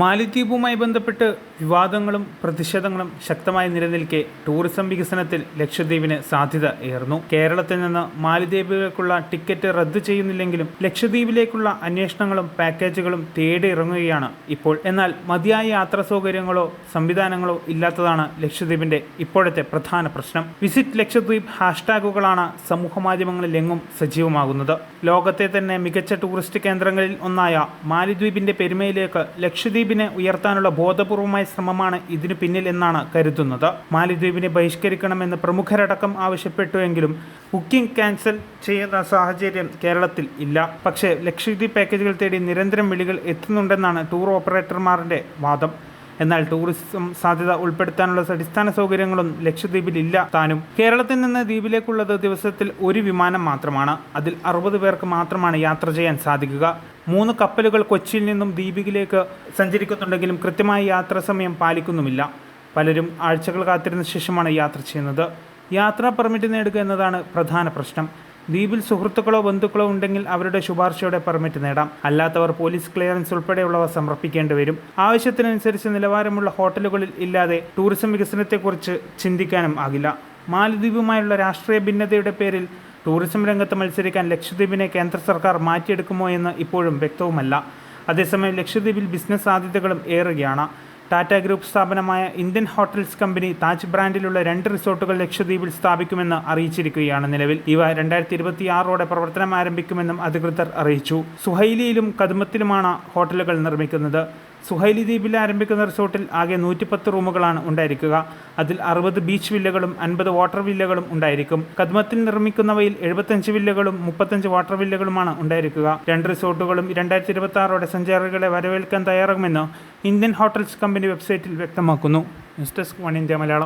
മാലിദ്വീപുമായി ബന്ധപ്പെട്ട് വിവാദങ്ങളും പ്രതിഷേധങ്ങളും ശക്തമായി നിലനിൽക്കെ ടൂറിസം വികസനത്തിൽ ലക്ഷദ്വീപിന് സാധ്യത ഏർന്നു കേരളത്തിൽ നിന്ന് മാലിദ്വീപിലേക്കുള്ള ടിക്കറ്റ് റദ്ദു ചെയ്യുന്നില്ലെങ്കിലും ലക്ഷദ്വീപിലേക്കുള്ള അന്വേഷണങ്ങളും പാക്കേജുകളും തേടി ഇറങ്ങുകയാണ് ഇപ്പോൾ. എന്നാൽ മതിയായ യാത്രാ സൗകര്യങ്ങളോ സംവിധാനങ്ങളോ ഇല്ലാത്തതാണ് ലക്ഷദ്വീപിന്റെ ഇപ്പോഴത്തെ പ്രധാന പ്രശ്നം. വിസിറ്റ് ലക്ഷദ്വീപ് ഹാഷ്ടാഗുകളാണ് സമൂഹ മാധ്യമങ്ങളിലെങ്ങും സജീവമാകുന്നത്. ലോകത്തെ തന്നെ മികച്ച ടൂറിസ്റ്റ് കേന്ദ്രങ്ങളിൽ ഒന്നായ മാലിദ്വീപിന്റെ പെരുമയിലേക്ക് ലക്ഷദ്വീപിനെ ഉയർത്താനുള്ള ബോധപൂർവമായ ശ്രമമാണ് ഇതിനു പിന്നിൽ എന്നാണ് കരുതുന്നത്. മാലിദ്വീപിനെ ബഹിഷ്കരിക്കണമെന്ന് പ്രമുഖരടക്കം ആവശ്യപ്പെട്ടുവെങ്കിലും ബുക്കിംഗ് ക്യാൻസൽ ചെയ്യുന്ന സാഹചര്യം കേരളത്തിൽ ഇല്ല. പക്ഷേ ലക്ഷദ്വീപ് പാക്കേജുകൾ തേടി നിരന്തരം വിളികൾ എത്തുന്നുണ്ടെന്നാണ് ടൂർ ഓപ്പറേറ്റർമാരുടെ വാദം. എന്നാൽ ടൂറിസം സാധ്യത ഉൾപ്പെടുത്താനുള്ള അടിസ്ഥാന സൗകര്യങ്ങളും ലക്ഷദ്വീപിൽ ഇല്ല താനും. കേരളത്തിൽ നിന്ന് ദ്വീപിലേക്കുള്ളത് ദിവസത്തിൽ ഒരു വിമാനം മാത്രമാണ്. അതിൽ അറുപത് പേർക്ക് മാത്രമാണ് യാത്ര ചെയ്യാൻ സാധിക്കുക. മൂന്ന് കപ്പലുകൾ കൊച്ചിയിൽ നിന്നും ദ്വീപിലേക്ക് സഞ്ചരിക്കുന്നുണ്ടെങ്കിലും കൃത്യമായ യാത്രാ സമയം പാലിക്കുന്നുമില്ല. പലരും ആഴ്ചകൾ കാത്തിരുന്ന ശേഷമാണ് യാത്ര ചെയ്യുന്നത്. യാത്രാ പെർമിറ്റ് നേടുക എന്നതാണ് പ്രധാന പ്രശ്നം. ദ്വീപിൽ സുഹൃത്തുക്കളോ ബന്ധുക്കളോ ഉണ്ടെങ്കിൽ അവരുടെ ശുപാർശയോടെ പെർമിറ്റ് നേടാം. അല്ലാത്തവർ പോലീസ് ക്ലിയറൻസ് ഉൾപ്പെടെയുള്ളവ സമർപ്പിക്കേണ്ടി വരും. ആവശ്യത്തിനനുസരിച്ച് നിലവാരമുള്ള ഹോട്ടലുകളിൽ ഇല്ലാതെ ടൂറിസം വികസനത്തെക്കുറിച്ച് ചിന്തിക്കാനും ആകില്ല. മാലദ്വീപുമായുള്ള രാഷ്ട്രീയ ഭിന്നതയുടെ പേരിൽ ടൂറിസം രംഗത്ത് മത്സരിക്കാൻ ലക്ഷദ്വീപിനെ കേന്ദ്ര സർക്കാർ മാറ്റിയെടുക്കുമോ എന്ന് ഇപ്പോഴും വ്യക്തവുമല്ല. അതേസമയം ലക്ഷദ്വീപിൽ ബിസിനസ് സാധ്യതകളും ഏറുകയാണ്. ടാറ്റ ഗ്രൂപ്പ് സ്ഥാപനമായ ഇന്ത്യൻ ഹോട്ടൽസ് കമ്പനി താജ് ബ്രാൻഡിലുള്ള രണ്ട് റിസോർട്ടുകൾ ലക്ഷദ്വീപിൽ സ്ഥാപിക്കുമെന്ന് അറിയിച്ചിരിക്കുകയാണ് നിലവിൽ. ഇവ രണ്ടായിരത്തി ഇരുപത്തിയാറോടെ പ്രവർത്തനം ആരംഭിക്കുമെന്നും അധികൃതർ അറിയിച്ചു. സുഹൈലിയിലും കദുമത്തിലുമാണ് ഹോട്ടലുകൾ നിർമ്മിക്കുന്നത്. സുഹൈലി ദ്വീപിൽ ആരംഭിക്കുന്ന റിസോർട്ടിൽ ആകെ നൂറ്റിപ്പത്ത് റൂമുകളാണ് ഉണ്ടായിരിക്കുക. അതിൽ അറുപത് ബീച്ച് വില്ലകളും അൻപത് വാട്ടർ വില്ലകളും ഉണ്ടായിരിക്കും. കദ്മത്തിൽ നിർമ്മിക്കുന്നവയിൽ എഴുപത്തഞ്ച് വില്ലകളും മുപ്പത്തഞ്ച് വാട്ടർ വില്ലകളുമാണ് ഉണ്ടായിരിക്കുക. രണ്ട് റിസോർട്ടുകളും രണ്ടായിരത്തി ഇരുപത്തി ആറോടെ സഞ്ചാരികളെ വരവേൽക്കാൻ തയ്യാറാകുമെന്ന് ഇന്ത്യൻ ഹോട്ടൽസ് കമ്പനി വെബ്സൈറ്റിൽ വ്യക്തമാക്കുന്നു. News desk one India Malayalam.